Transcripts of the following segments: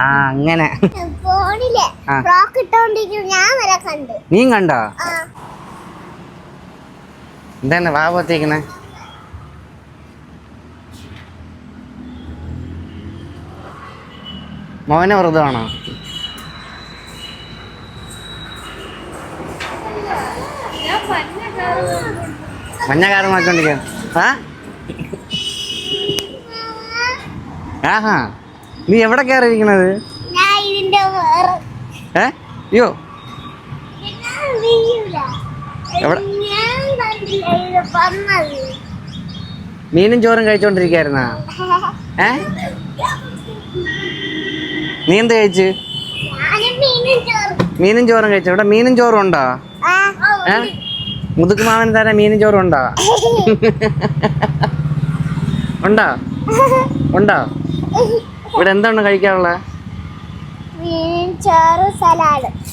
ആ അങ്ങനെ. നീ കണ്ടോ? എന്താണ് വാ പോത്തേക്കണേ മോനെ വ്രതമാണോ മഞ്ഞ കാറ് നോക്കിക്കൊണ്ടിരിക്കാൻ ആ? ആഹാ. നീ എവിടെ കയറിയിരിക്കണത് ഏ? അയ്യോ. എവിടെ? മീനും ചോറും കഴിച്ചോണ്ടിരിക്കായിരുന്ന? ഏ? നീ എന്ത് കഴിച്ച്? മീനും ചോറും. കഴിച്ചു. ഇവിടെ മീനും ചോറും ഉണ്ടോ? ഏ? മുതുക്ക് മാമൻ തരാൻ മീനും ചോറും ഉണ്ടോ? ഉണ്ടോ? ഉണ്ടോ? ഇവിടെ എന്താണ് കഴിക്കാനുള്ള?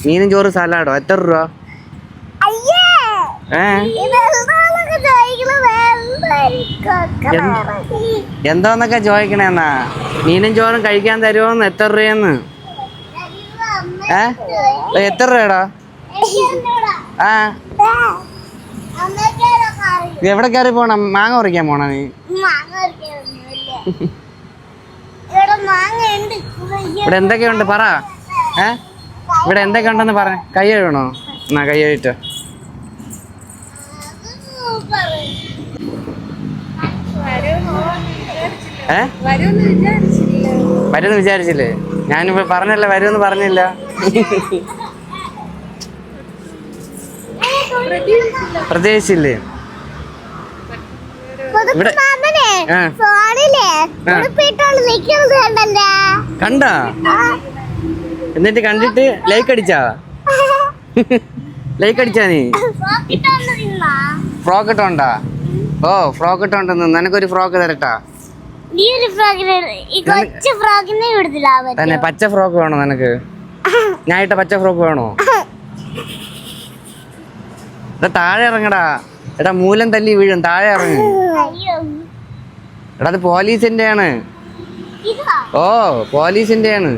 മീനും ചോറും സലാഡ്. എത്ര രൂപ? എന്തോന്നൊക്കെ ചോദിക്കണേന്നാ മീനും ചോറും കഴിക്കാൻ തരുമോന്ന് എത്ര രൂപയെന്ന് ഏ എത്ര രൂപടാ? ആ. എവിടെ കയറി പോണം? മാങ്ങ പറിക്കാൻ പോണ നീ. ഇവിടെ എന്തൊക്കെയുണ്ട് പറ. ഏ? ഇവിടെ എന്തൊക്കെ ഉണ്ടെന്ന് പറ. കൈ കഴുകണോ? എന്നാ കൈ കഴുകിട്ട് ഏ? വരുമെന്ന് വിചാരിച്ചില്ലേ? ഞാനിപ്പോ പറഞ്ഞല്ല വരുമെന്ന് പറഞ്ഞില്ല. പ്രതീക്ഷിച്ചില്ലേ ഇവിടെ കണ്ടാ? എന്നിട്ട് കണ്ടിട്ട് ലൈക്ക് അടിച്ചാ? ലൈക്ക് അടിച്ചാ നീ? ഫ്രോക്ക് ഇട്ടോണ്ടാ ഓ ഫ്രോക്ക് ഇട്ടോണ്ടെന്ന്. നിനക്കൊരു ഫ്രോക്ക് തരട്ടാ? തന്നെ പച്ച ഫ്രോക്ക് വേണോ നിനക്ക്? ഞാൻ ഇട്ട പച്ച ഫ്രോക്ക് വേണോ? എടാ താഴെ ഇറങ്ങടാ. എടാ മൂലം തല്ലി വീഴും. താഴെ ഇറങ്ങും. എടാ അത് പോലീസിന്റെ ആണ് ഓ പോലീസിന്റെ ആണ്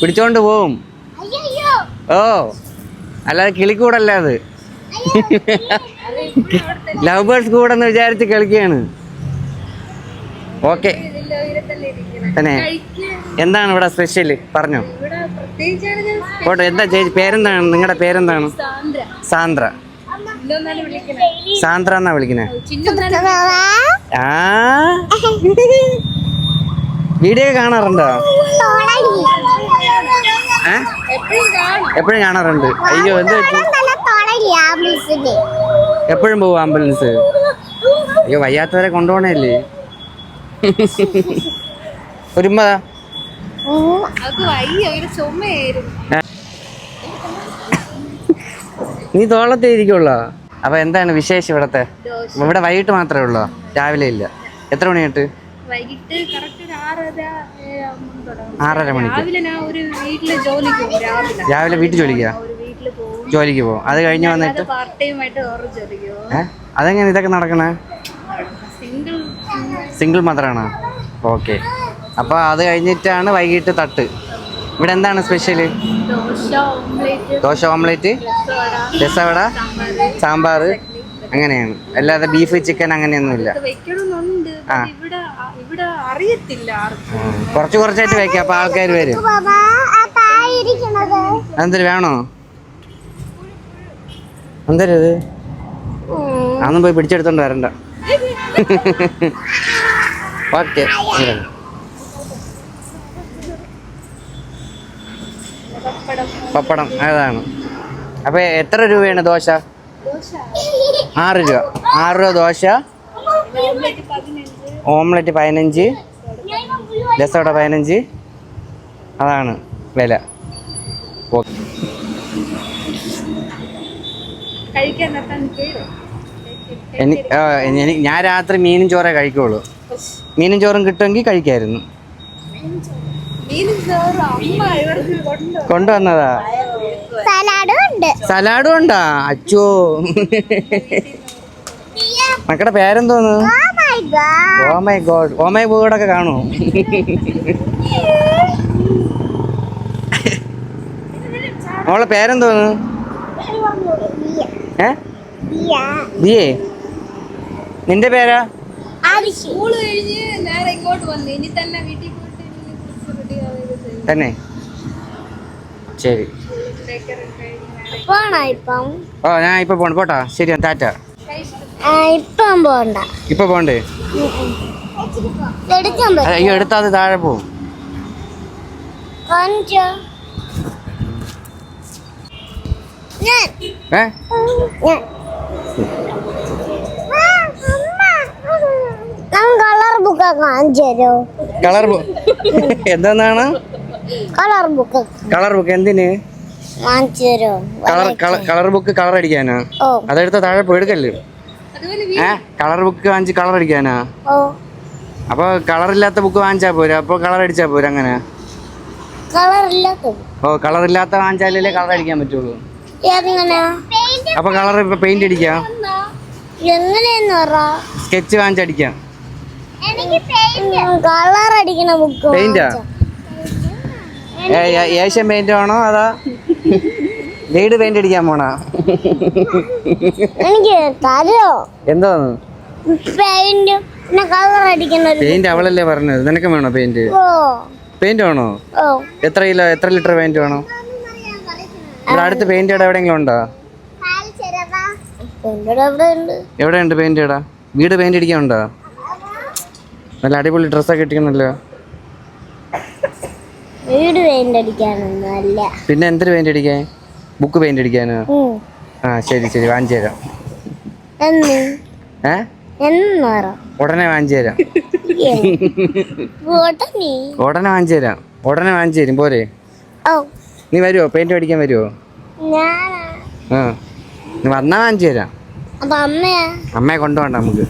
പിടിച്ചോണ്ട് പോവും. ഓ അല്ലാതെ കിളിക്കൂടല്ല അത്? ലവ് ബേർഡ്സ് കൂടെന്ന് വിചാരിച്ച് കളിക്കുകയാണ്. ഓക്കെ. തന്നെ. എന്താണ് ഇവിടെ സ്പെഷ്യൽ പറഞ്ഞോ. എന്താ ചേച്ചി പേരെന്താണ്? നിങ്ങളുടെ പേരെന്താണ്? സാന്ദ്ര. സാന്ദ്ര എന്നാ വിളിക്കുന്നത് ആ? വീഡിയോ കാണാറുണ്ടോ? എപ്പോഴും കാണാറുണ്ട്. അയ്യോ എന്ത് എപ്പോഴും പോവും ആംബുലൻസ്? അയ്യോ വയ്യാത്തവരെ കൊണ്ടുപോണല്ലേ? ഒരുമ്പ നീ തോളത്തേ ഇരിക്കുള്ളോ? അപ്പൊ എന്താണ് വിശേഷം ഇവിടത്തെ? ഇവിടെ വൈകിട്ട് മാത്രമേ ഉള്ളോ? രാവിലെ ഇല്ല. എത്ര മണി തൊട്ട് വൈകിട്ട് ആറര മണിക്ക്. രാവിലെ വീട്ടിൽ ജോലിക്കാ? ജോലിക്ക് പോകും. അത് കഴിഞ്ഞ് വന്നിട്ട്? അതെങ്ങനെ ഇതൊക്കെ നടക്കണേ? സിംഗിൾ മദറാണ്? ഓക്കെ. അപ്പോൾ അത് കഴിഞ്ഞിട്ടാണ് വൈകിട്ട് തട്ട്. ഇവിടെ എന്താണ് special dosa omelette dosa omelette soda രസവട sambar അങ്ങനെയാണ്. അല്ലാതെ ബീഫ് ചിക്കൻ അങ്ങനെയൊന്നുമില്ല. ആ. പക്ഷെ ഇവിടെ ഇവിടെ അറിയത്തില്ല ആർക്കും. കുറച്ച് കുറച്ചായിട്ട് വെക്കാം അപ്പൊ ആൾക്കാർ വരും. എന്തൊരു വേണോ? എന്തരത്? അന്നും പോയി പിടിച്ചെടുത്തോണ്ട് വരണ്ട. ഓക്കെ. പപ്പടം അതാണ്. അപ്പൊ എത്ര രൂപയാണ് ദോശ? ആറ് രൂപ. ആറ് രൂപ ദോശ. ഓംലേറ്റ് പതിനഞ്ച്. ഓംലെറ്റ് പതിനഞ്ച്. രസോട പതിനഞ്ച് അതാണ് വില. ഓക്കെ കഴിക്കാൻ നിർത്താൻ കേട്ടോ എനി ആ, എനി- ഞാൻ രാത്രി മീനും ചോറേ കഴിക്കുള്ളൂ. മീനും ചോറും കിട്ടുമെങ്കിൽ കഴിക്കായിരുന്നു മീനും ചോറും അമ്മ ഇവർക്ക് കൊണ്ടു കൊണ്ടുവന്നതാ? സലാഡും ഉണ്ട്. സലാഡും ഉണ്ടാ? അച്ചോ. മക്കളുടെ പേരെന്തോന്ന്? Oh my my god oh my god oh my god ഒക്കെ കാണുമോ മോളെ പേരെന്തോന്ന്? ഏ? ദിയേ നിന്റെ പേരാ? സ്കൂൾ കഴിഞ്ഞ് നേരെ ഇങ്ങോട്ട് വന്നു. ഇനി തന്നെ വീട്ടിൽ തന്നെ. ശരി. ഓ ഞാൻ ഇപ്പൊ പോണ. പോട്ടാ. ശരി ടാറ്റ. ഇപ്പം പോണ്ട. ഇപ്പൊ പോണ്ടേ? അയ്യോ എടുത്താ അത് താഴെ പോവും. ഏ? കളർ ബുക്ക് തരോ കളർ ബുക്ക് കളർ ബുക്ക് എന്തിന്? കളർ കളർ ബുക്ക് കളർ അടിക്കാനാ? അതെടുത്ത താഴെ പോയി എടുക്കല്ലേ? അതുപോലെ ഏ? കളർ ബുക്ക് വാങ്ങിച്ച് കളർ അടിക്കാനാ? ഓ. അപ്പൊ കളർ ഇല്ലാത്ത ബുക്ക് വാങ്ങിച്ചാ പോരാ? അപ്പൊ കളർ അടിച്ചാ പോരാ അങ്ങനെ? ഓ കളർ ഇല്ലാത്ത വാങ്ങിച്ചാലല്ലേ കളർ അടിക്കാൻ പറ്റുള്ളൂ. അപ്പൊ കളർ ഇപ്പൊ പെയിന്റ് അടിക്കാം? സ്കെച്ച് വാങ്ങിച്ചടിക്കാം കളർ അടിക്കണ ബുക്ക് പെയിന്റാ ഏഷ്യൻ പെയിന്റ് ആണോ അതാ വീട് പെയിന്റ് അടിക്കാൻ പോണോ? എനിക്ക് തരോ എന്തോന്ന് പെയിന്റ് പെയിന്റ് അവളല്ലേ പറഞ്ഞത്. നിനക്ക് വേണോ പെയിന്റ് പെയിന്റ് വേണോ? എത്ര കിലോ എത്ര ലിറ്റർ പെയിന്റ് വേണോ? ഇവിടെ അടുത്ത് പെയിന്റ് ഇട എവിടെയെങ്കിലും ഉണ്ടോ? എവിടെയുണ്ട് എവിടെ ഉണ്ട്. എവിടെ ഉണ്ട് പെയിന്റ് ഇടാ വീട് പെയിന്റ് അടിക്കാൻ ഉണ്ടോ? നല്ല അടിപൊളി ഡ്രസ്സൊക്കെ ഇട്ടിക്കണല്ലോ വീട് പെയിന്റ് അടിക്കാനൊന്നുമല്ല പിന്നെ എന്തൊരു പെയിന്റ് അടിക്കാൻ? ബുക്ക് പെയിന്റ് അടിക്കാനോ. ആ ശരി ശരി വാങ്ങിച്ചു തരാം. എന്ന്? ഏ? ഉടനെ വാങ്ങിച്ചു തരാം. ഉടനെ. വാങ്ങിച്ചു തരാം. ഉടനെ വാങ്ങിച്ചു തരും പോരെ. നീ വരുമോ പെയിന്റ് അടിക്കാൻ വരുമോ ആ നീ വന്നാ വാങ്ങിച്ചു തരാം. അമ്മയാ? കൊണ്ടുപോണ്ട നമുക്ക്.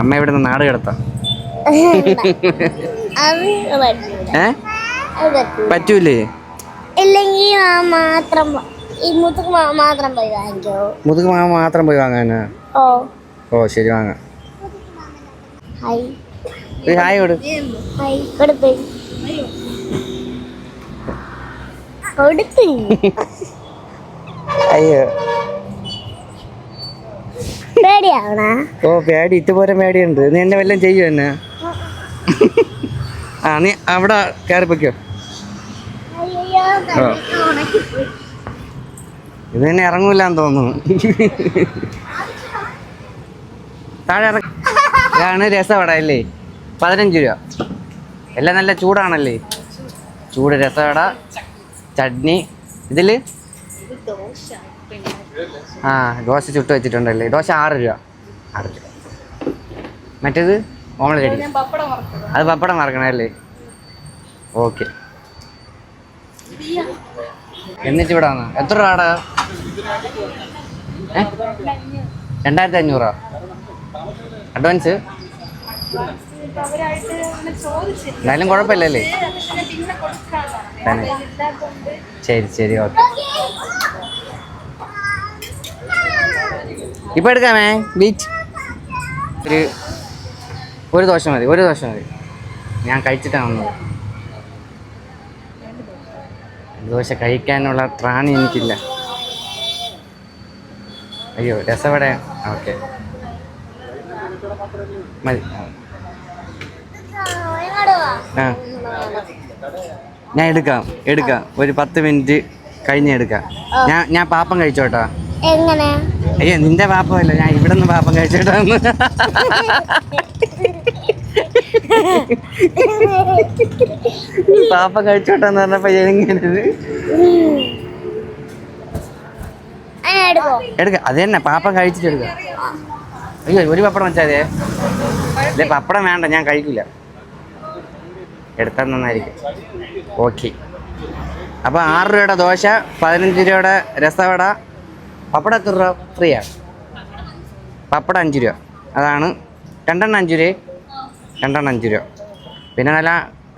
അമ്മ ഇവിടെ നിന്ന് നാട് കിടത്താം. ഏ? പറ്റൂല? ഇല്ലെങ്കിൽ മാത്രം മുതുക്ക് മാത്രം പോയി വാങ്ങിക്കോ. മുതുക് മാമ മാത്രം പോയി വാങ്ങാനാ? ഓ. ഓ ശരി വാങ്ങാം. ഹൈ ഒരു ഹായ് കൊടു. ഹൈ കൊടുത്ത് കൊടുത്ത് അയ്യോ. പേടിയാവണ? ഓ പേടി. ഇതുപോലെ പേടിയുണ്ട്. നീ എന്നെ വല്ലതും ചെയ്യൂ എന്നെ? ആ നീ അവിടെ കയറി പൊയ്ക്കോ. അയ്യോ ആ. ഇത് തന്നെ ഇറങ്ങൂലെന്ന് തോന്നുന്നു. താഴെ ഇറങ്ങാണ് രസവട അല്ലേ പതിനഞ്ച് രൂപ. എല്ലാം നല്ല ചൂടാണല്ലേ? ചൂട് രസവട ചട്നി. ഇതിൽ? ആ ദോശ ചുട്ട് വെച്ചിട്ടുണ്ടല്ലേ? ദോശ ആറ് രൂപ. ആറ് രൂപ. മറ്റേത്? പപ്പടം വറുത്തത്. അത് പപ്പടം മറക്കണല്ലേ ഓക്കെ. എന്നിട്ട് ഇവിടെ വന്ന? എത്ര രൂപടാ? ഏ? രണ്ടായിരത്തി അഞ്ഞൂറാ അഡ്വാൻസ് എന്തായാലും കുഴപ്പമില്ലല്ലേ ശരി ശരി ഓക്കെ. ഇപ്പൊ എടുക്കാമേ? ബീച്ച് ഒരു ഒരു ദോശ മതി ഒരു ദോശ മതി. ഞാൻ കഴിച്ചിട്ടാണ് വന്നത്. ദോശ കഴിക്കാനുള്ള ത്രാണി എനിക്കില്ല. അയ്യോ രസവട. ഓക്കെ. മതി. ആ. ഞാൻ എടുക്കാം എടുക്കാം. ഒരു പത്ത് മിനിറ്റ് കഴിഞ്ഞ് എടുക്കാം. ഞാൻ ഞാൻ പാപ്പം കഴിച്ചോട്ടാ. എങ്ങനെ? അയ്യോ നിന്റെ പാപ്പമല്ല ഞാൻ ഇവിടെ നിന്ന് പാപ്പം കഴിച്ചോട്ടാന്ന്. പാപ്പം കഴിച്ചോട്ടെന്ന് പറഞ്ഞപ്പോ അങ്ങനെ എടുക്കോ അത് തന്നെ. പാപ്പ കഴിച്ചിട്ട് എടുക്ക അയ്യോ ഒരു പപ്പടം വെച്ചാലേ അല്ലെ പപ്പടം വേണ്ട ഞാൻ കഴിക്കില്ല. എടുത്താൽ നന്നായിരിക്കും. ഓക്കെ. അപ്പോൾ ആറ് രൂപയുടെ ദോശ പതിനഞ്ച് രൂപയുടെ രസവട. പപ്പടം എത്ര രൂപ? ഫ്രീയാണ് പപ്പടം അഞ്ച് രൂപ. അതാണ്. രണ്ടെണ്ണം അഞ്ച് രൂപ രണ്ടെണ്ണം അഞ്ച് രൂപ. പിന്നെ നല്ല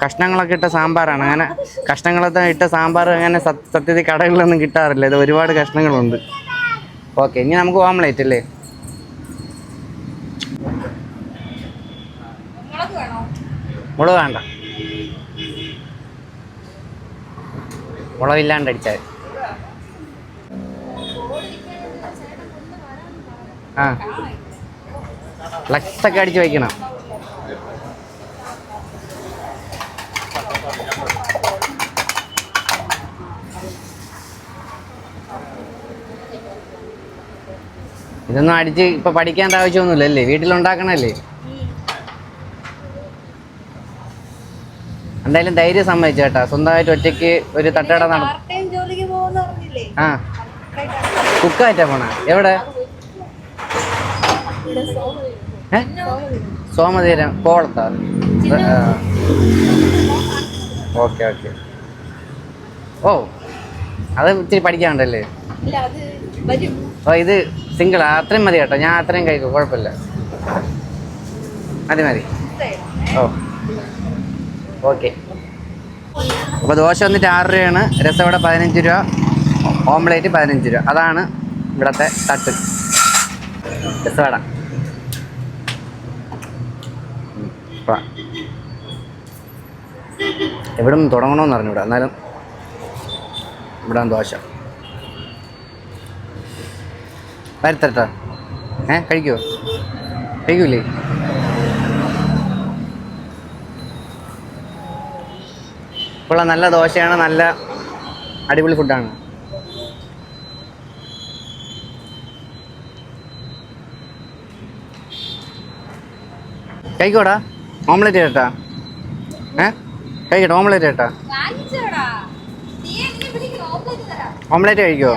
കഷ്ണങ്ങളൊക്കെ ഇട്ട സാമ്പാറാണ്. അങ്ങനെ കഷ്ണങ്ങളൊക്കെ ഇട്ട സാമ്പാർ അങ്ങനെ സത്- സത്യത്തിൽ കടകളിലൊന്നും കിട്ടാറില്ല. ഇത് ഒരുപാട് കഷ്ണങ്ങളുണ്ട്. ഓക്കെ ഇനി നമുക്ക് ഓംലേറ്റ് അല്ലേ? മുളക് വേണ്ട. മുളകില്ലാണ്ട് അടിച്ചാൽ ആ. ഫ്ലക്സ് അടിച്ച് വയ്ക്കണം ഇതൊന്നും അടിച്ച് ഇപ്പൊ പഠിക്കേണ്ട ആവശ്യമൊന്നുമില്ലല്ലേ? വീട്ടിലുണ്ടാക്കണല്ലേ? എന്തായാലും ധൈര്യം സമ്മതിച്ചു കേട്ടാ. സ്വന്തമായിട്ട് ഒറ്റയ്ക്ക് ഒരു തട്ടുകട നട ആ. കുക്കായിട്ടാ പോണ. എവിടെ? സോമതീരം കോളത്താ ഓക്കെ ഓക്കെ. ഓ. അത് ഇത്തിരി വരും ഓ ഇത് സിംഗിൾ അത്രയും മതി കേട്ടോ. ഞാൻ അത്രയും കഴിക്കും. കുഴപ്പമില്ല. മതി മതി. ഓ. ഓക്കെ. അപ്പോൾ ദോശ വന്നിട്ട് ആറ് രൂപയാണ് രസവട പതിനഞ്ച് രൂപ. ഓംലേറ്റ് പതിനഞ്ച് രൂപ. അതാണ് ഇവിടുത്തെ തട്ട്. രസവട. എവിടെ നിന്ന് തുടങ്ങണമെന്ന് അറിഞ്ഞൂടാ. എന്നാലും ഇവിടെ ദോശ. വരുത്തരട്ടാ ഏ കഴിക്കുമോ കഴിക്കൂലേ? ഇപ്പോൾ നല്ല ദോശയാണ് നല്ല അടിപൊളി ഫുഡാണ് കഴിക്കോടാ? ഓംലെറ്റ് ചേട്ടാ ഏ കഴിക്കട്ടെ ഓംലെറ്റ് ചേട്ടാ ഓംലെറ്റ് കഴിക്കുമോ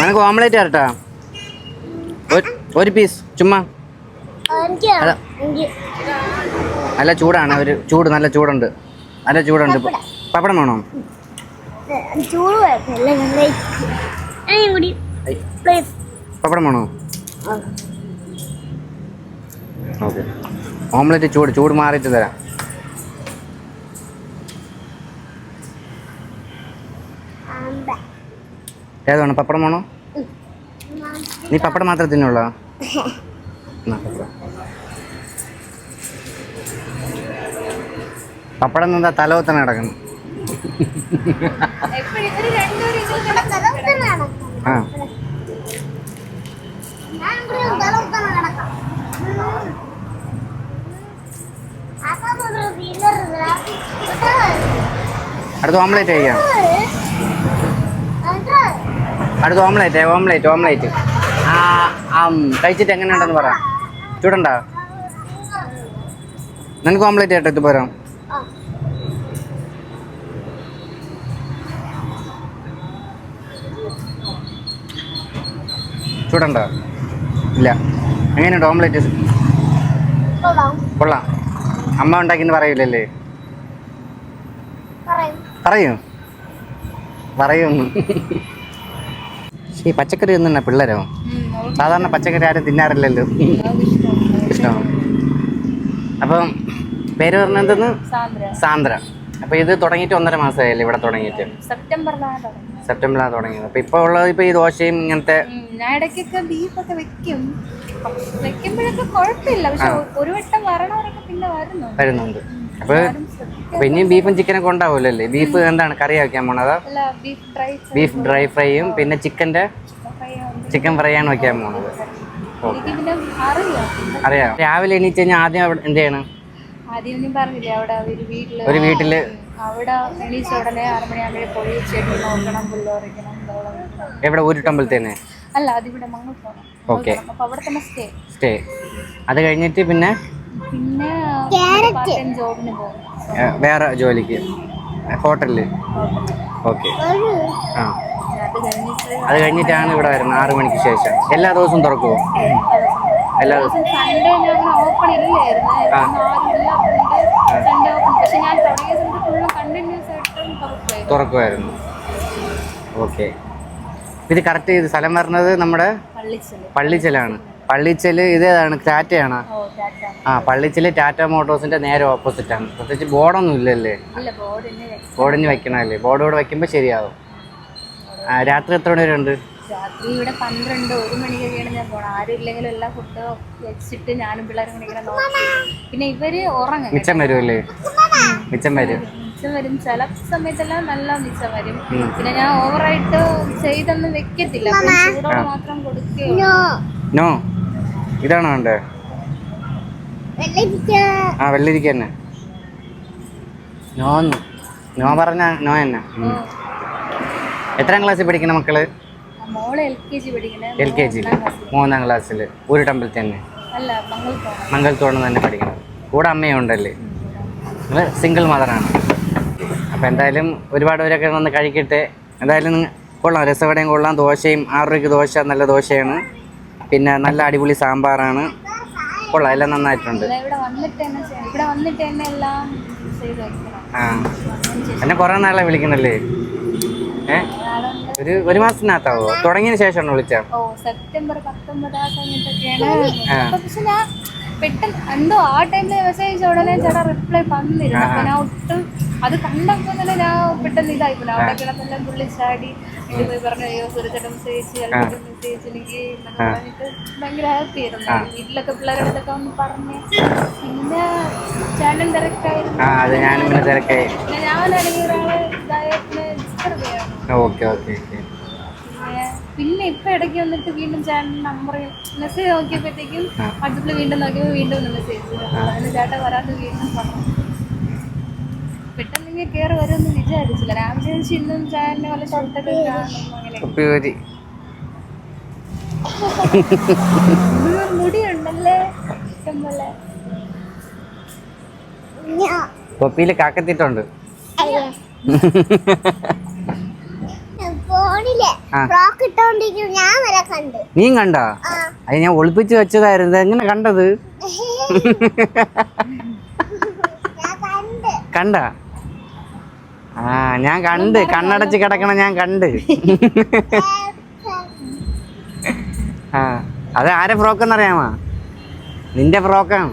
നിനക്ക് ഓംലേറ്റ് തരട്ടാ ഒരു- പീസ് ചുമ്മാ. നല്ല ചൂടാണ് ഒരു ചൂട് നല്ല ചൂടുണ്ട്. നല്ല ചൂടുണ്ട്. പപ്പടം വേണോ? പപ്പടം വേണോ? ഓക്കെ. ഓംലെറ്റ് ചൂട് ചൂട് മാറിയിട്ട് തരാം. ഏതാണ്? പപ്പടം വേണോ? നീ പപ്പടം മാത്രം തിന്നുള്ള? പപ്പടം. എന്താ തലവത്തന കിടക്കണം ആ. അടുത്ത ഓംലേറ്റ് കഴിക്കാം. അടുത്ത ഓംലേറ്റ് ഓംലേറ്റ് ഓംലേറ്റ്. ആ കഴിച്ചിട്ട് എങ്ങനെയുണ്ടെന്ന് പറ. ചൂടണ്ട? നിനക്ക് ഓംലേറ്റ് ആയിട്ട് ഇത് പോരാം. ചൂടണ്ട? ഇല്ല. എങ്ങനെയുണ്ട് ഓംലെറ്റ്? കൊള്ളാം. അമ്മ ഉണ്ടാക്കിന്ന് പറയൂലല്ലേ? പറയും. പറയൂ. പറയും. ഈ പച്ചക്കറി ഒന്നും തന്നെ പിള്ളേരോ? സാധാരണ പച്ചക്കറി ആരും തിന്നാറില്ലല്ലോ. ഇഷ്ടമാണ്. അപ്പം പേര് പറഞ്ഞതെന്ന് സാന്ദ്ര. അപ്പോൾ ഇത് തുടങ്ങിയിട്ട് ഒന്നര മാസമായല്ലേ ഇവിടെ തുടങ്ങിയിട്ട്? സെപ്റ്റംബറിലാണ് തുടങ്ങിയത്. അപ്പോൾ ഇപ്പോൾ ഉള്ളത് ഇപ്പോൾ ഈ ദോശയും ഇങ്ങനത്തെ ഉം, ഞാൻ ഇടയ്ക്കൊക്കെ ബീഫൊക്കെ വെക്കും. വെക്കുമ്പോഴൊക്കെ കുഴപ്പമില്ല. പക്ഷെ. ഒരു വട്ടം വരണവരൊക്കെ പിന്നെ വരുന്നു വരുന്നുണ്ട്. അപ്പോൾ പിന്നെയും ശ്രദ്ധിക്കാ- അപ്പോൾ ഇനിയും ബീഫും ചിക്കനൊക്കെ ഉണ്ടാവുമല്ലോ അല്ലേ ബീഫ് എന്താണ്? കറി വയ്ക്കാൻ പോണത് ബീഫ് ഡ്രൈ ഫ്രൈയും പിന്നെ ചിക്കന്റെ ചിക്കൻ ഫ്രൈ ആണ്. വയ്ക്കാൻ പോണത്. അറിയാം. രാവിലെ എണീച്ച് കഴിഞ്ഞാൽ ആദ്യം അവിടെ എന്ത് ചെയ്യണം? ഒരു വീട്ടിൽ. എവിടെ? ഊരുട്ടമ്പലത്തേന്. അപ്പൊ സ്റ്റേ സ്റ്റേ അത് കഴിഞ്ഞിട്ട് പിന്നെ പിന്നെ പാർട്ട് ടൈം ജോബിന് പോകും. വേറെ ജോലിക്ക്? ഹോട്ടലിൽ ഓക്കെ. ആ. അത് കഴിഞ്ഞിട്ടാണ് ഇവിടെ വരുന്നത് ആറു മണിക്ക് ശേഷം. എല്ലാ ദിവസവും തുറക്കുമോ എല്ലാ ദിവസവും. സൺഡേ ഞാൻ ഓപ്പൺ ഇല്ലായിരുന്നു ആ. ആരും ഇല്ലാത്തതുകൊണ്ട് സൺഡേ ഓപ്പൺ പക്ഷെ ഞാൻ തുടങ്ങിയ സമയത്ത് ഫുള്ള് കണ്ടിന്യൂസ് ആയിട്ട് തുറക്കുമായിരുന്നു ഓക്കെ. ഇത് കറക്റ്റ് ചെയ്ത് സ്ഥലം വരുന്നത് നമ്മുടെ പള്ളിച്ചൽ പള്ളിച്ചലാണ് പള്ളിച്ചൽ ഇതേതാണ് ടാറ്റയാണ്? ആ പള്ളിച്ചൽ ടാറ്റ മോട്ടോഴ്സിന്റെ നേരെ ഓപ്പോസിറ്റ് ആണ് പ്രത്യേകിച്ച് ബോർഡൊന്നും ഇല്ലല്ലേ? ഇല്ല ബോർഡിന് വെക്കണല്ലേ ബോർഡ് കൂടെ വെക്കുമ്പോൾ ശരിയാവും. രാത്രി എത്ര മണി വരെ ഉണ്ട്? രാത്രി ഇവിടെ പന്ത്രണ്ട് ഒരു മണിക്കൊക്കെയാണ് ഞാൻ പോണം ആരും ഇല്ലെങ്കിലും എല്ലാം ഫുഡ് വെച്ചിട്ട് ഞാനും പിള്ളേരും കൂടി ഇങ്ങനെ നോക്കി. പിന്നെ ഇവർ ഉറങ്ങും മിച്ചം വരുമല്ലേ? മിച്ചം വരും. മിച്ചം വരും. ചില സമയത്തെല്ലാം നല്ല മിച്ചം വരും. പിന്നെ ഞാൻ ഓവറായിട്ട് ചെയ്തൊന്നും വെക്കത്തില്ല. ചൂടോടെ മാത്രം കൊടുക്കുകയോ ഇതാണോ വേണ്ടേ? ആ വെള്ളരിക്ക തന്നെ. നോന്ന് നോ പറഞ്ഞ നോ തന്നെ. എത്രാം ക്ലാസ്സിൽ പഠിക്കുന്ന മക്കൾ? എൽ കെ ജി മൂന്നാം ക്ലാസ്സിൽ ഒരു ടെമ്പിൾ തന്നെ. പോണം തന്നെ പഠിക്കണം. കൂടെ അമ്മയും ഉണ്ടല്ലേ? നിങ്ങൾ സിംഗിൾ മദറാണ് അപ്പോൾ എന്തായാലും ഒരുപാട് പേരൊക്കെ വന്ന് കഴിക്കട്ടെ. എന്തായാലും കൊള്ളാം. രസവടയും കൊള്ളാം. ദോശയും ആറ് രൂപയ്ക്ക് ദോശ. നല്ല ദോശയാണ്. പിന്നെ നല്ല അടിപൊളി സാമ്പാറാണ്. കൊള്ളാം എല്ലാം നന്നായിട്ടുണ്ട്. ആ. എന്നെ കുറേ നാളെ വിളിക്കണല്ലേ ഏ? ഒരു ഒരു മാസത്തിനകത്താവോ? തുടങ്ങിയതിന് ശേഷമാണ് വിളിച്ചത്? സെപ്റ്റംബർ പത്തൊമ്പത് സമയത്തൊക്കെയാണ് പെട്ടെന്ന് എന്തോ ആ ടൈമിൽ മെസ്സേജ് ഉടനെ ചേട്ടാ റിപ്ലൈ വന്നില്ല അപ്പൊ ഞാൻ ഒട്ടും അത് കണ്ടപ്പോൾ തന്നെ ഞാൻ പെട്ടെന്ന് ഇതായി പോലെ അവിടെ കിടന്നെല്ലാം പുള്ളി ചാടി. വീട്ടിൽ പോയി പറഞ്ഞു അയ്യോ സുരച്ചേട്ടൻ മെസ്സേജ് അല്ലെങ്കിൽ മെസ്സേജ് എനിക്ക് എന്നൊക്കെ പറഞ്ഞിട്ട് ഭയങ്കര ഹാപ്പി ആയിരുന്നു. വീട്ടിലൊക്കെ പിള്ളേരുടെ അടുത്തൊക്കെ ഒന്ന് പറഞ്ഞ്. പിന്നെ ചേട്ടൻ തിരക്കായിരുന്നു. ആ അത് ഞാനും പിന്നെ തിരക്കായി. പിന്നെ ഞാനാണെങ്കിൽ ഒരാളെ ഡിസ്റ്റർബ് ചെയ്യണം ഓക്കെ ഓക്കെ ഓക്കെ. പിന്നെ ഇപ്പൊ ഇടയ്ക്ക് വന്നിട്ട് വീണ്ടും ചേട്ടൻ നമ്പർ മെസ്സേജ് നോക്കിയപ്പോഴത്തേക്കും വാട്സപ്പിൽ വീണ്ടും നോക്കിയപ്പോൾ വീണ്ടും ഒന്ന് മെസ്സേജ് അതിന് ചേട്ടൻ വരാതെ വീണ്ടും പറഞ്ഞു പെട്ടെന്ന് ഇങ്ങനെ കയറി വരുമെന്ന് വിചാരിച്ചില്ല. വിചാരിച്ചു ഇന്നും ചേട്ടനെ വല്ല ഷോട്ടൊക്കെ കാണും അങ്ങനെ. ഉപ്പൂരി മുഴുവൻ മുടിയുണ്ടല്ലേ? ഇഷ്ടം പോലെ കാക്കത്തിട്ടുണ്ട് അയ്യോ ഫോണിൽ ആ. ഫ്രോക്ക് ഇട്ടോണ്ടിരിക്കും ഞാൻ വരെ കണ്ട് നീ കണ്ടോ. അത് ഞാൻ ഒളിപ്പിച്ച് വെച്ചതായിരുന്നു. എങ്ങനെ കണ്ടത്? ഞാൻ കണ്ട്. കണ്ട? ആ ഞാൻ കണ്ട്. കണ്ണടച്ച് കിടക്കണ ഞാൻ കണ്ട്. ആ. അത് ആരെ ഫ്രോക്ക് എന്നറിയാമോ നിന്റെ ഫ്രോക്കാണ്.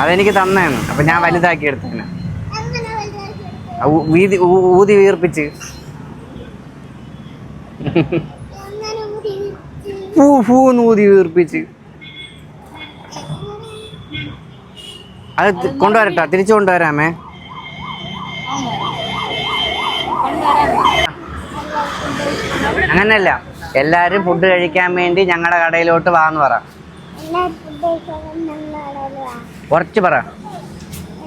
അതെനിക്ക് തന്നേന്ന് അപ്പൊ ഞാൻ വലുതാക്കി എടുത്തേനെ അങ്ങനെ വലുതാക്കി എടുത്തു. ഊ- വീതി ഊതി വീർപ്പിച്ച്. പൂ പൂ ഊതി വീർപ്പിച്ച്. അത് കൊണ്ടുവരട്ടാ. തിരിച്ചു കൊണ്ടുവരാമേ. അങ്ങനല്ല. എല്ലാരും ഫുഡ് കഴിക്കാൻ വേണ്ടി ഞങ്ങളുടെ കടയിലോട്ട് വാന്ന് പറ. കുറച്ച് പറ എല്ലാരും ഫുഡ് കഴിക്കാൻ ഞങ്ങളുടെ കടയിൽ വാ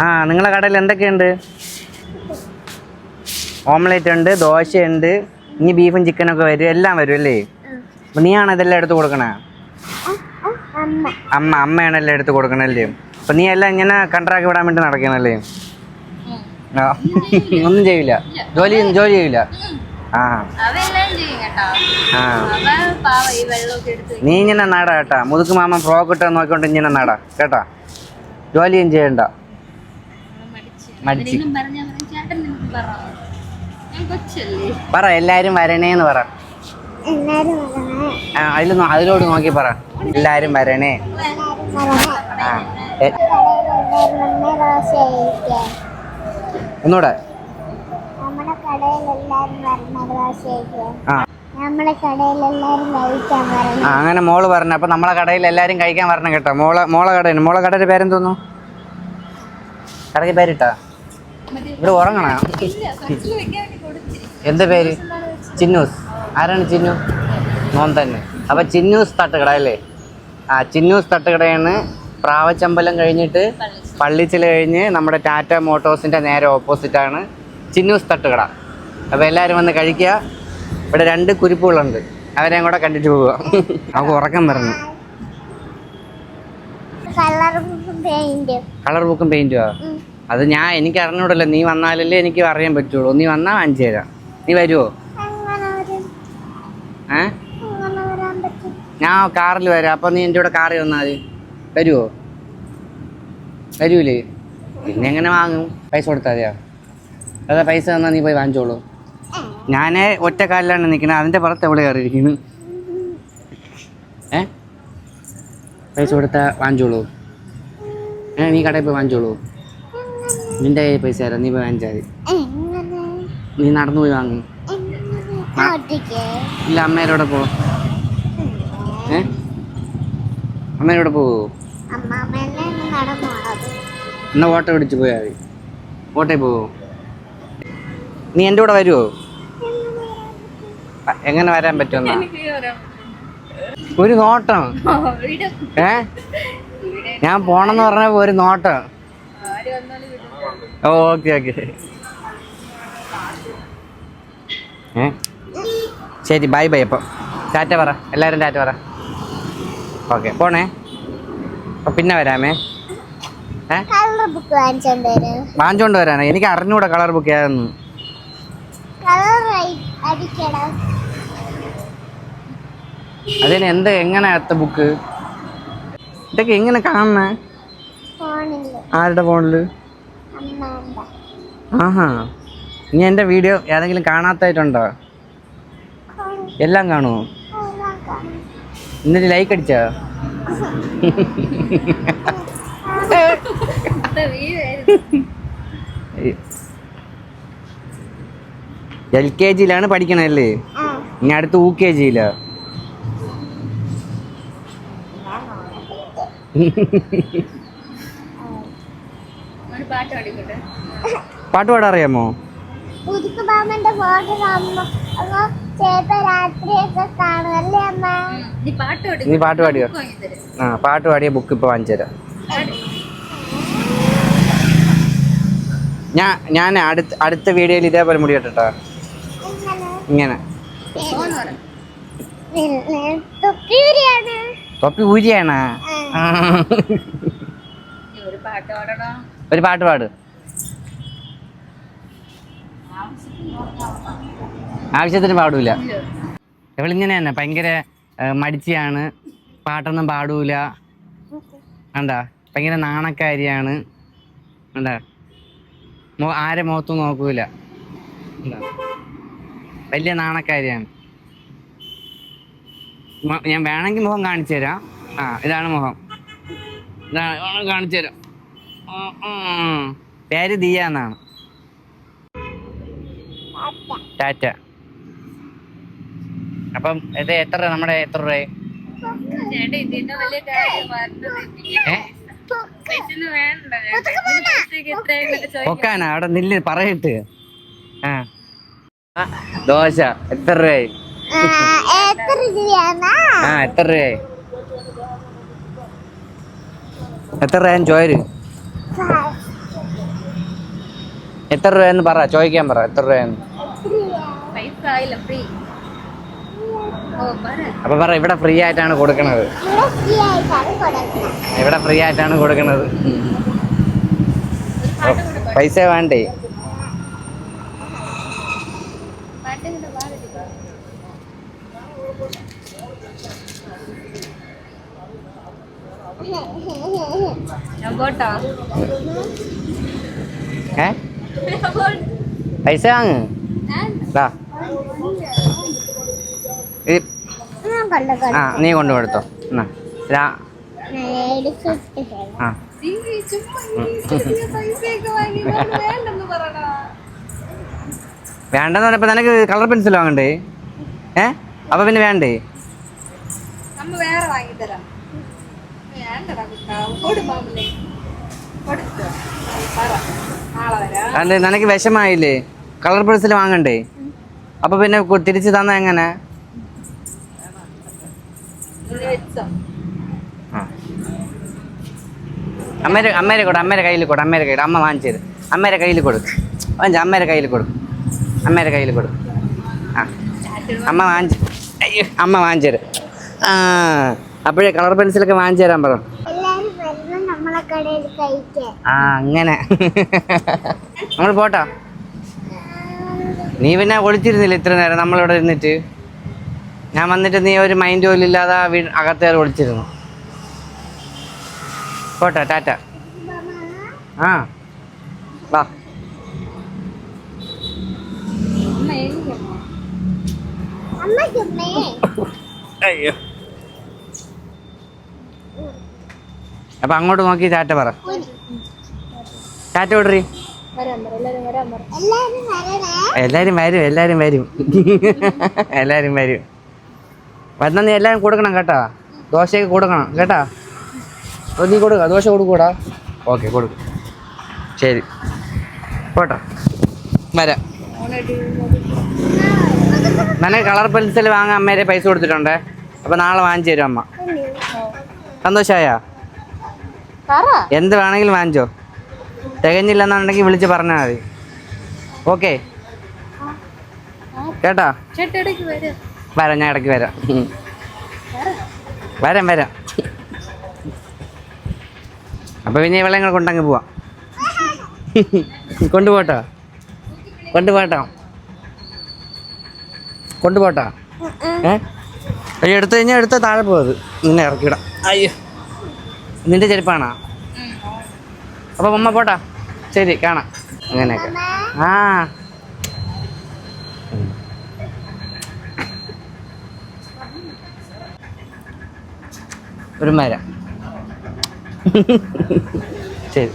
ആ നിങ്ങളെ കടയിൽ എന്തൊക്കെയുണ്ട്? ഓംലേറ്റ് ഉണ്ട് ദോശയുണ്ട് ഇനി ബീഫും ചിക്കനും ഒക്കെ വരും എല്ലാം വരും അല്ലേ? അപ്പൊ നീയാണ് ഇതെല്ലാം എടുത്ത് കൊടുക്കണേ? അമ്മ അമ്മ അമ്മയാണ് എല്ലാം എടുത്ത് കൊടുക്കണല്ലേ അപ്പൊ നീ എല്ലാം ഇങ്ങനെ കണ്ടറാക്കി വിടാൻ വേണ്ടി നടക്കണല്ലേ ഒന്നും ചെയ്യില്ല ജോലി ജോലി ചെയ്യില്ല നീ ഇങ്ങനെ നാടാ കേട്ടാ. മുതുക്ക് മാമൻ ഫ്രോക്ക് ഇട്ട് നോക്കിക്കൊണ്ട് ഇങ്ങനെ നാടാ. കേട്ടാ? ജോലിയും ചെയ്യണ്ട. മടിച്ച്. പറ? ഞാൻ കൊച്ചല്ലേ. പറ എല്ലാരും വരണേന്ന് പറ. എല്ലാരും അതിലോട് ആ അതിൽ അതിലോട്ട് നോക്കി പറ. എല്ലാരും വരണേ. എല്ലാരും അങ്ങനെ മോൾ പറഞ്ഞു. അപ്പൊ നമ്മളെ കടയിൽ എല്ലാരും കഴിക്കാൻ വരണം കേട്ടോ. മോളെ മോളെ കടയിൽ മോളെ കടയുടെ പേരെന്തോന്നു കടയ്ക്ക് പേരിട്ടാ? ഇവിടെ ഉറങ്ങണ? എന്താ പേര്? ചിന്നൂസ്. ആരാണ് ചിന്നു? മോൻ തന്നെ. അപ്പൊ ചിന്നൂസ് തട്ടുകട അല്ലേ? ആ ചിന്നൂസ് തട്ടുകടയാണ്. പ്രാവച്ചമ്പലം കഴിഞ്ഞിട്ട് പള്ളിച്ചിൽ കഴിഞ്ഞ് നമ്മുടെ ടാറ്റ മോട്ടോഴ്സിന്റെ നേരെ ഓപ്പോസിറ്റ് ആണ് ചിന്നൂസ് തട്ടുകട. അപ്പൊ എല്ലാവരും വന്ന് കഴിക്കുക. ഇവിടെ രണ്ട് കുരിപ്പുകളുണ്ട്. അവരെയും കൂടെ കണ്ടിട്ട് പോവുക. നമുക്ക് ഉറക്കം പറഞ്ഞു കളർ ബുക്കും പെയിന്റുവാ അത് ഞാൻ എനിക്ക് അറിഞ്ഞൂടല്ലോ. നീ വന്നാലല്ലേ എനിക്ക് അറിയാൻ പറ്റുള്ളൂ. നീ വന്നാൽ വാങ്ങിച്ചു തരാം. നീ വരുമോ ഏ? ഞാൻ കാറിൽ വരാം. അപ്പം നീ എന്റെ കൂടെ കാറിൽ വന്നാൽ വരുവോ? വരുമോ വരൂലേ? പിന്നെ എങ്ങനെ വാങ്ങും? പൈസ കൊടുത്താൽ മതിയോ? അതാ പൈസ തന്നാൽ നീ പോയി വാങ്ങിച്ചോളൂ. ഞാൻ ഒറ്റ കാലിലാണ് നിൽക്കുന്നത് അതിന്റെ പുറത്ത് എവിടെ കയറിയിരിക്കുന്നു? ഏ? പൈസ കൊടുത്താൽ വാങ്ങിച്ചോളൂ. ഏ നീ കടയിൽ പോയി വാങ്ങിച്ചോളൂ. നിന്റെ കയ്യിൽ പൈസ തരാം നീ പോയി വാങ്ങിച്ചാൽ മതി. നീ നടന്നു പോയി വാങ്ങി. ഇല്ല അമ്മേരോടെ പോ. ഏ? അമ്മേരോടെ പോവോ എന്നാ ഓട്ടോ പിടിച്ച് പോയാൽ മതി. ഓട്ടോയിൽ പോവോ നീ എന്റെ കൂടെ വരുമോ എങ്ങനെ വരാൻ പറ്റുമെന്നാ ഒരു നോട്ടം. ഏ? ഞാൻ പോണെന്ന് പറഞ്ഞപ്പോ ഒരു നോട്ടം. ആര് വന്നാലും വിടും. Okay okay. ഏ? ശരി ബൈ ബൈ അപ്പം. ടാറ്റ പറ. എല്ലാവരും ടാറ്റ പറ. ഓക്കെ പോണേ. അപ്പം പിന്നെ വരാമേ. ഏ? കളർ ബുക്ക് വാങ്ങിച്ചോണ്ട് വരാനോ? എനിക്ക് അറിഞ്ഞൂടെ കളർ ബുക്ക് ഏതെന്ന്. അതിന് എന്ത് എങ്ങനെ അത്ത ബുക്ക് ഇതൊക്കെ എങ്ങനെ കാണണേ? ഫോണിൽ. ആരുടെ ഫോണിൽ? ആഹാ. ഇനി എന്റെ വീഡിയോ ഏതെങ്കിലും കാണാത്തായിട്ടുണ്ടോ? എല്ലാം കാണുമോ എന്നിട്ട് ലൈക്ക് അടിച്ചോ? ഇത് എൽ കെ ജിയിലാണ് പഠിക്കണല്ലേ ഇനി അടുത്ത് യു കെ ജിയിലാ. പാട്ട് പാടാറിയാമോ? പാടാൻ അറിയാമോ. നീ പാട്ട് പാടിയോ? ആ പാട്ട് പാടിയ ബുക്ക് ഇപ്പൊ വാങ്ങിച്ചുതരാം ഞാൻ ഞാൻ അടുത്ത അടുത്ത വീഡിയോയിൽ ഇതേപോലെ മുടി കേട്ടോ എങ്ങനെ ഇങ്ങനെ. തൊപ്പി ഊരിയാണ് ഒരു പാട്ട് പാടണോ ഒരു പാട്ട് പാട്. ആവശ്യത്തിന് പാടൂല. ഇവളിങ്ങനെ തന്നെ ഭയങ്കര മടിച്ചിയാണ്. പാട്ടൊന്നും പാടൂല. കണ്ടാ? ഭയങ്കര നാണക്കാരിയാണ്. കണ്ടാ? ആരെ മുഖത്തും നോക്കൂല. കണ്ടാ? വലിയ നാണക്കാരിയാണ്. ഞാൻ വേണമെങ്കിൽ മുഖം കാണിച്ചു തരാം. ആ ഇതാണ് മുഖം. ഇതാണ് കാണിച്ചു തരാം. പേര് ദിയ എന്നാണ്. ടാറ്റ. അപ്പം ഇത് എത്ര നമ്മുടെ എത്ര രൂപ പൊക്കാനാ? അവിടെ നില്ല് പറയട്ട്. ആ, ദോശ. എത്ര രൂപയായി? എത്ര ആ എത്ര രൂപയായി? എത്ര രൂപ ചോര് എത്ര രൂപയെന്ന് പറ ചോദിക്കാൻ പറ എത്ര രൂപയെന്ന്. അപ്പൊ പറ ഇവിടെ ഫ്രീ ആയിട്ടാണ് കൊടുക്കണത്. ഫ്രീ ആയിട്ടാണ് കൊടുക്കുന്നത് ഇവിടെ ഫ്രീ ആയിട്ടാണ് കൊടുക്കണത്. പൈസ വേണ്ടേ പാട്ട് കൂടെ പാടില്ല ഏ? പൈസ വാങ്ങ്. ആ നീ കൊണ്ടു കൊടുത്തോ. എന്നാ. ആ. വേണ്ടെന്ന് പറഞ്ഞപ്പോ നിനക്ക് കളർ പെൻസിൽ വാങ്ങണ്ടേ? ഏ? അപ്പൊ പിന്നെ വേണ്ടേ? വേറെ വാങ്ങിത്തരാം വേണ്ടടാ കുട്ടാ കൊടു മാമില്ലേ കൊടുത്തോ പറ നാളെ വരാം അതെ നിനക്ക് വിഷമായില്ലേ? കളർ പെൻസിൽ വാങ്ങണ്ടേ? അപ്പൊ പിന്നെ തിരിച്ചു തന്ന എങ്ങനെ. അമ്മേരെ അമ്മേരെ കൊടു അമ്മേരെ കയ്യിൽ കൊടു അമ്മേരെ കയ്യിൽ അമ്മ വാങ്ങിച്ചത് അമ്മേരെ കയ്യിൽ കൊടു. വാങ്ങിച്ച അമ്മേരെ കയ്യിൽ കൊടു. അമ്മേരെ കയ്യിൽ കൊടു. ആ. അമ്മ വാങ്ങിച്ചു അമ്മ വാങ്ങിച്ചു തരും. ആ. അപ്പോഴേ കളർ പെൻസിലൊക്കെ വാങ്ങിച്ചു തരാൻ പറ എല്ലാരും വരുന്ന നമ്മളെ കടയിൽ കഴിക്കാൻ ആ അങ്ങനെ. നമ്മൾ പോട്ടോ. നീ പിന്നെ ഒളിച്ചിരുന്നില്ല ഇത്ര നേരം. നമ്മളിവിടെ ഇരുന്നിട്ട്. ഞാൻ വന്നിട്ട് നീ ഒരു മൈൻഡ് പോലും ഇല്ലാതെ ആ കയറി അകത്തേറി ഒളിച്ചിരുന്നു പോട്ടോ ടാറ്റ. ആ വാ. അമ്മ എനിക്കമ്മ അമ്മ അയ്യോ. അപ്പൊ അങ്ങോട്ട് നോക്കി ചാറ്റ പറ. ചാറ്റ വിടറി എല്ലാരും വരും എല്ലാരും വരും. എല്ലാരും വരും. വന്ന നീ എല്ലാരും കൊടുക്കണം കേട്ടാ. ദോശയൊക്കെ കൊടുക്കണം കേട്ടാ. നീ കൊടുക്ക ദോശ കൊടുക്കൂടാ ഓക്കെ കൊടുക്കും. ശരി. പോട്ടോ. വരാം. നല്ല കളർ പെൻസിൽ വാങ്ങാൻ അമ്മേരെ പൈസ കൊടുത്തിട്ടുണ്ടേ. അപ്പൊ നാളെ വാങ്ങിച്ചു തരും അമ്മ. സന്തോഷായ? പറ എന്ത് വേണമെങ്കിലും വാങ്ങിച്ചോ. തികഞ്ഞില്ലെന്നുണ്ടെങ്കിൽ വിളിച്ച് പറഞ്ഞാൽ മതി. ഓക്കെ. കേട്ടോ? വരും. വരാം ഞാൻ ഇടയ്ക്ക് വരാം. വരാം വരാം. അപ്പൊ പിന്നെ ഇവളെ ഞങ്ങൾ കൊണ്ടങ്ങ് പോവാം. കൊണ്ടുപോട്ടോ. കൊണ്ടുപോട്ടോ. കൊണ്ടുപോട്ടോ. ഏ? അയ്യോ എടുത്തു കഴിഞ്ഞാൽ എടുത്ത താഴെ പോയത് നിന്നെ ഇറക്കിയിടാം അയ്യോ. നിന്റെ ചെരുപ്പാണോ? അപ്പൊ അമ്മ പോട്ടാ. ശരി കാണാം. അങ്ങനെയൊക്കെ. ആ. ഒരു മരം. ശരി.